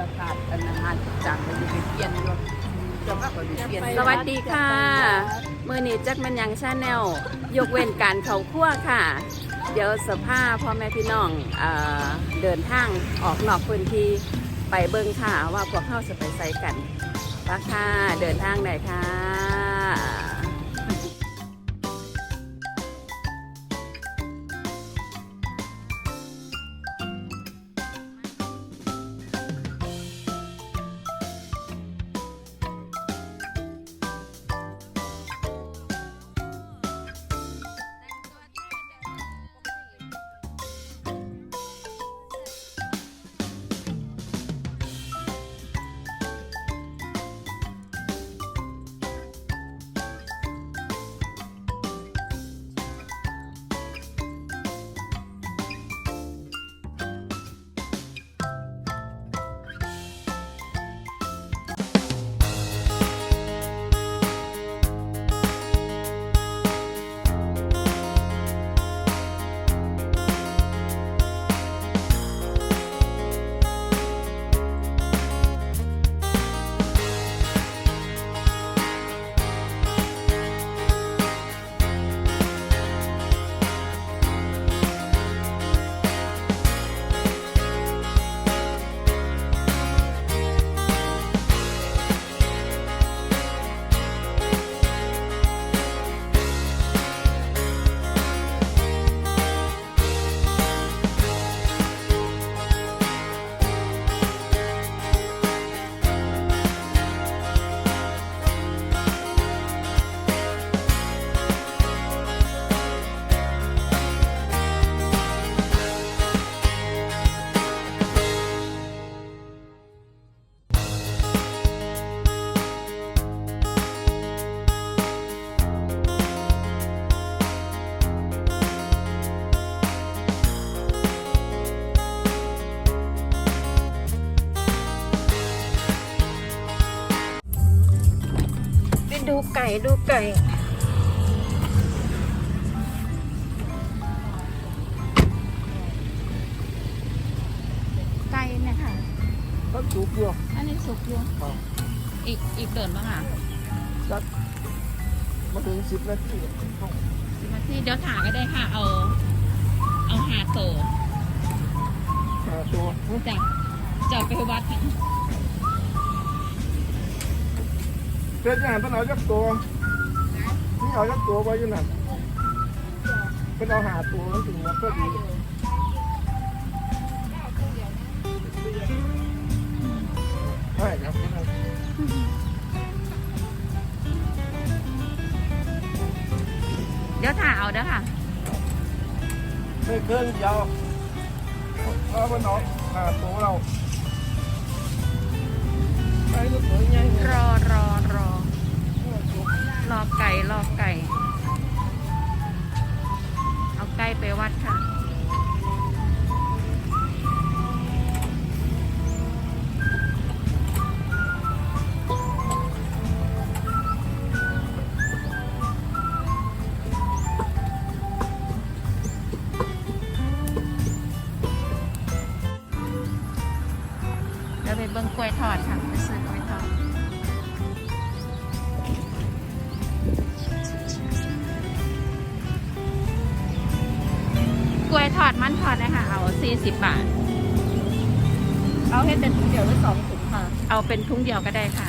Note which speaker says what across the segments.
Speaker 1: ราคาอันาหาจางมันจะไปเปลี่ยนรถจะพาไปเปลี่ยน
Speaker 2: สวัสดีค่ะ มือนี้จักมันยังชาแนลยกเว้นการเขาคั่วค่ะ เดี๋ยวสภาพ่อแม่พี่น้องเดินทางออกนอกพื้นที่ไปเบิ่งค่ะว่าพวกเข้าจะไปใส่กันปะค่ะเดินทางไหนค่ะ
Speaker 3: ไปดูไก่ดูไก่
Speaker 2: ไก่เนี่ยค่ะ
Speaker 1: ก็จุกอยู่
Speaker 2: อันนี้สุกอยู่
Speaker 1: ครับ
Speaker 2: อีกอีกเดินบ้างค่ะ
Speaker 1: สักมาถึงสิบนาที
Speaker 2: สิมาที่เดี๋ยวถาก็ได้ค่ะ เอา เอาหาโต
Speaker 1: หาตัว
Speaker 2: จ้ะจะไปวัด ค่ะ
Speaker 1: เพื่อนยังเป็นเอาจักตัวนี่เอาจักตัวไว้อยู่นั่นเป็นเอาหาตัวมันถึงแล้วก็ดีใช่ครับ
Speaker 2: เดี๋ยวถาเอาเด้อค่ะ
Speaker 1: ไม่เคลื่อนยาวเพราะว่าน้องหาตัวเราไปก็สวยไง
Speaker 2: รอรอรอ รอไก่รอไก่ เอาไก่ไปวัดค่ะเดี๋ยวไปเบิ้งกล้วยทอดค่ะไปซื้อกล้วยทอด กล้วยทอดมันทอดนะคะเอา40บาท
Speaker 3: เอาให้เป็นถุงเดียวหรือสองถุงค่ะ
Speaker 2: เอาเป็นทุงเดียวก็ได้ค่ะ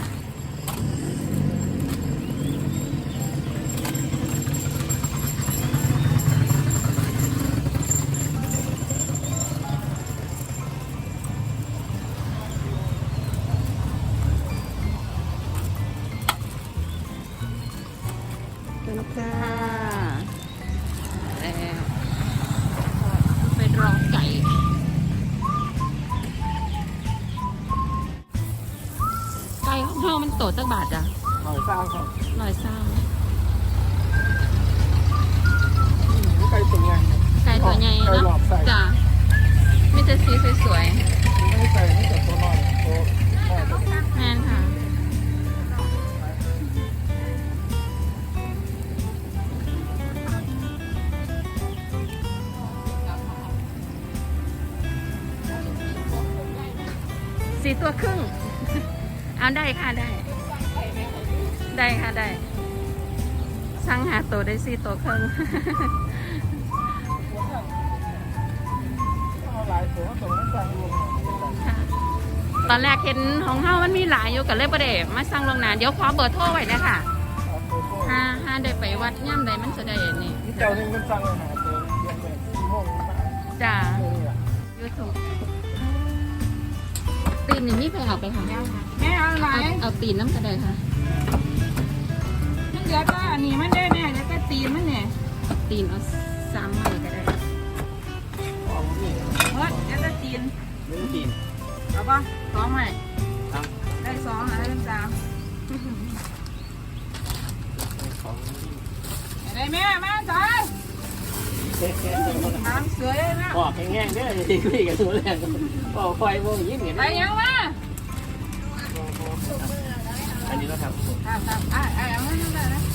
Speaker 2: โตตั้งบาทจ้ะ
Speaker 1: หอยสร้างครับ
Speaker 2: ลอยเศร้า
Speaker 1: ไก่ตัวใหญ่
Speaker 2: ไก่ตัวใหญ่
Speaker 1: ไก่หลอ
Speaker 2: เนาะ
Speaker 1: ดใส่
Speaker 2: จ้ะมีแต่สีสวย
Speaker 1: ไม่ใส่ไม่แต่ตัวน้อยตัวน้อยตัว
Speaker 2: ๆแม่นค่ะ สีตัวตัวครึ่ง เอาได้ค่ะได้ ได้ค่ะได้สั่งหาตัวได้สี่ตัวครึ่ง
Speaker 1: เอาหลายตัวตัวนั้นสั่งรวม
Speaker 2: ค่ะตอนแรกเห็นของเฮามันมีหลายอยู่กันเลยประเดมาสั่งลวงหนาเดี๋ยวขอเบอร์โทรไว้นะค่ะ
Speaker 1: เอาตัวโต
Speaker 2: ห้าห้าได้ไปวัดย่ำใดมันจะได้นี่
Speaker 1: นี่เจ้าหนึ่งมันสั่งอาหารตัวเดียวเลยโม่งมา
Speaker 2: จ้า
Speaker 1: นี่อะ
Speaker 2: ยูทูบตีนนี่มีใครเอาไปค่ะ
Speaker 3: แม่เอาไหน
Speaker 2: เอาเอาตีนน้ำกระไดค่ะ
Speaker 3: มัน เดี๋ยวก็อันนี้มันได้แน่เดี๋ยวก็ตีนมันเนี่ย
Speaker 2: ตีนเอาซ้ำใหม่ก็ได้
Speaker 1: ของนี่
Speaker 3: เฮ้ยเดี๋ยวก็ตีน
Speaker 1: นึ่งกิน
Speaker 3: เอาป่ะสองไหม
Speaker 1: ครับ
Speaker 3: ได้สองอะไรเป็นสาม
Speaker 1: ของนี่
Speaker 3: ได้แม่มาจ้อย
Speaker 1: เจ๊เจ๊เจ๊มัน
Speaker 3: น้ำเสือเลยนะ
Speaker 1: บอกแห้งๆเด้อที่คุยกันตัวแรกบอกไฟวงยิ้มเห็น
Speaker 3: ไปยังวะ
Speaker 1: อันนี้นะครับ
Speaker 3: ครับครับอ่าอ่าอาไว้นั่นแหละนะ
Speaker 2: ขา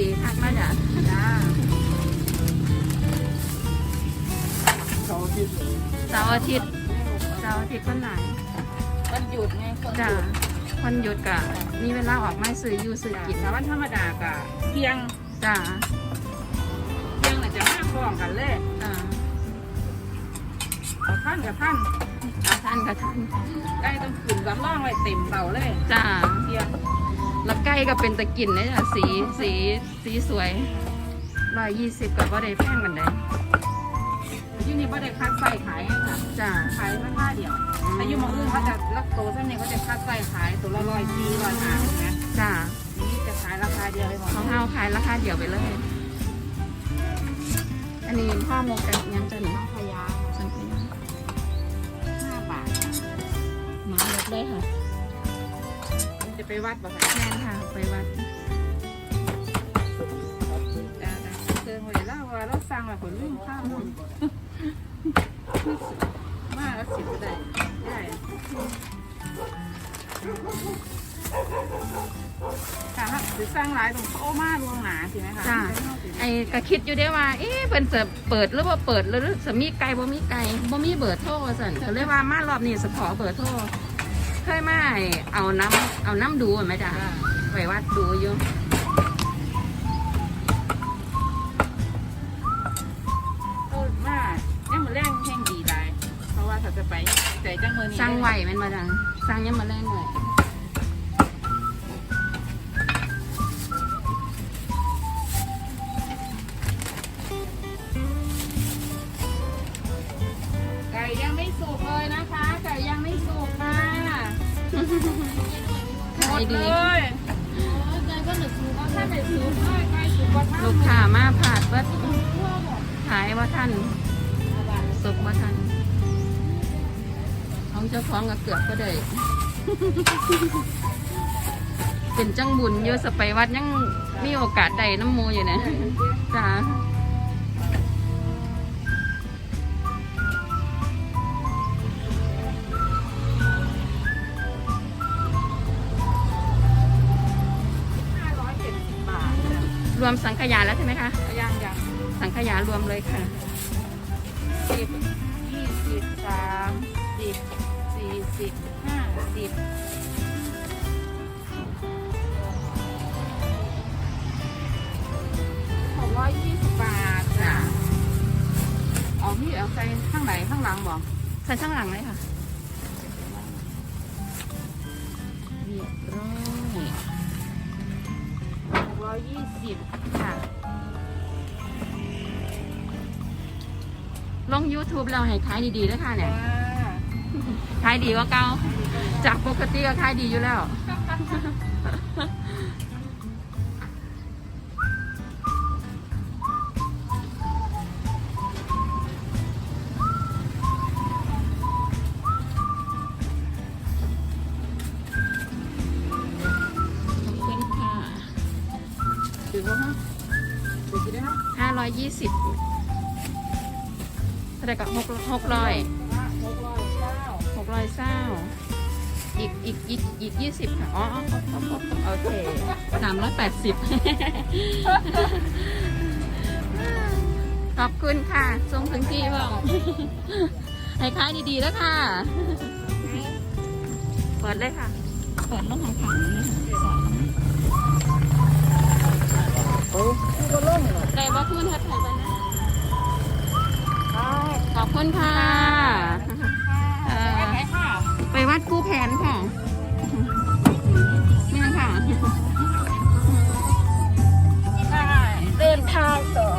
Speaker 2: ดีทักมาจ้ะ
Speaker 3: จ้า
Speaker 1: เขา
Speaker 2: เสาร์อาทิตย์เสาร์อาทิตย์คนไหน
Speaker 3: วันหยุดไงคนห
Speaker 2: จ้ะ
Speaker 3: ยุด
Speaker 2: คนหยุดกะมีเวลาออกมาซื้ออยู่ซื้อกิน
Speaker 3: แต่วันธรรมดากะเที่ยง
Speaker 2: จ้ะ
Speaker 3: เที่ยงน่ะจะมาพร้อมกันเลย
Speaker 2: อ่า
Speaker 3: เอาท่านกับท่าน
Speaker 2: เอาท่านกับท่าน
Speaker 3: ได้ต้องขึ้นสำรองไว้เต็มเตาเลย
Speaker 2: จ้ะ
Speaker 3: เที่ยง
Speaker 2: แล้วใกล้ก็เป็นตะกินนะจ้ะสีสีสีสวยร้อยยี่สิบกับว่าได้แพงกันได้
Speaker 3: ที่นี่ไม่ได้คัดใส่ขายไงค่ะ
Speaker 2: จ้ะ
Speaker 3: ขายราคาเดียวแต่อยูหมองอื่นเขาจะรักโตเส้นนี้เขาจะคัดใส่ขายตัวละร้อยสี่ร้อยห้านะ
Speaker 2: จ้ะ
Speaker 3: นี่จะขายราคาเดียวเลยหมด
Speaker 2: ของเฮาขายราคาเดียวไปเลย อันนี้พ่อหมกกันยังจะหนี
Speaker 3: พยา
Speaker 2: สังเกต
Speaker 3: ห้าบาท
Speaker 2: หมาลดเลยค่ะ
Speaker 3: มันจะ ไปวัดบ่คะ
Speaker 2: แม่นค่ะไปวัด
Speaker 3: จ้าจ้าเติมไว้แล้วว่าเราสั่งแบบคนลืมข้าวหมดมาแล้วสิบก็ได้ได้ค่ะฮะหรือสร้างหลายตรงโอ้มาลวงหนาใช่ไหมคะ
Speaker 2: จ้ะไอ้ก็คิดอยู่ได้ว่า เอ๊ะเพิ่นจะเปิดหรือว่าเปิดหรือจะมีไก่บ่มีไก่บ่มีเบอร์โทรสั่นก็เลยว่ามารอบนี้สขอเบอร์โทร เคยมาให้เอาน้ำเอาน้ำดูไหมจ้ะ
Speaker 3: จ้า
Speaker 2: ไปวัดดูอยู่
Speaker 3: เออมาเนี่ยมันแรงแห่งดีได้เพราะว่าถ้าจะไปใจจังมือนี้
Speaker 2: สร้างไหวแมันมาจังสร้างยังมาแรงไหว
Speaker 3: มา
Speaker 2: ผาดเบิดขายว่าท่านสุกว่าท่านของเจ้าของก็เกือบก็ได้เป็นจังบุญเยอะสไปวัดยังมีโอกาสได้น้ำโมอยู่นะจ้า วมสังขยาแล้วใช่ไหมคะ
Speaker 3: ยังยัง
Speaker 2: สังขยารวมเลยค่ะ
Speaker 3: สิบยี่สิบสามสิบสี่สิบห้าสิบหกร้อยยี่สิบบาทจ้ะเอาพี่เอาใส่ข้างไหนข้างหลังบอก
Speaker 2: ใส่ข้างหลังเลยค่ะ ยี่
Speaker 3: สิบ
Speaker 2: ค่ะ ลง YouTube เราให้ขายดีๆแล้วค่ะเนี่ยขายดีกว่าเก่าจากปกติก็ขายดีอยู่แล้ว ร้อยยี่สิบเท่าไหร่กับหกหกร้อย
Speaker 3: หกร้อยเก้า
Speaker 2: หกร้อยเศร้าอีกอีกอีกอีกยี่สิบค่ะ อ๋ออ๋ออ๋ออ๋อโอเคสามร้อยแปดสิบขอบคุณค่ะทรงถึงที่บ้างให้ขายดีๆแล้วค่ะ เปิดเลยค่ะ เปิดลงทางขังนี้ เฮ้ย
Speaker 1: คือก็ล่มเลย
Speaker 2: ได้บ่ขึ้นเฮ็ดนขอบคุณค่ะไปวั
Speaker 3: ดกู้แผนค่ะ
Speaker 2: นี่ค่ะ เดินทางต่อ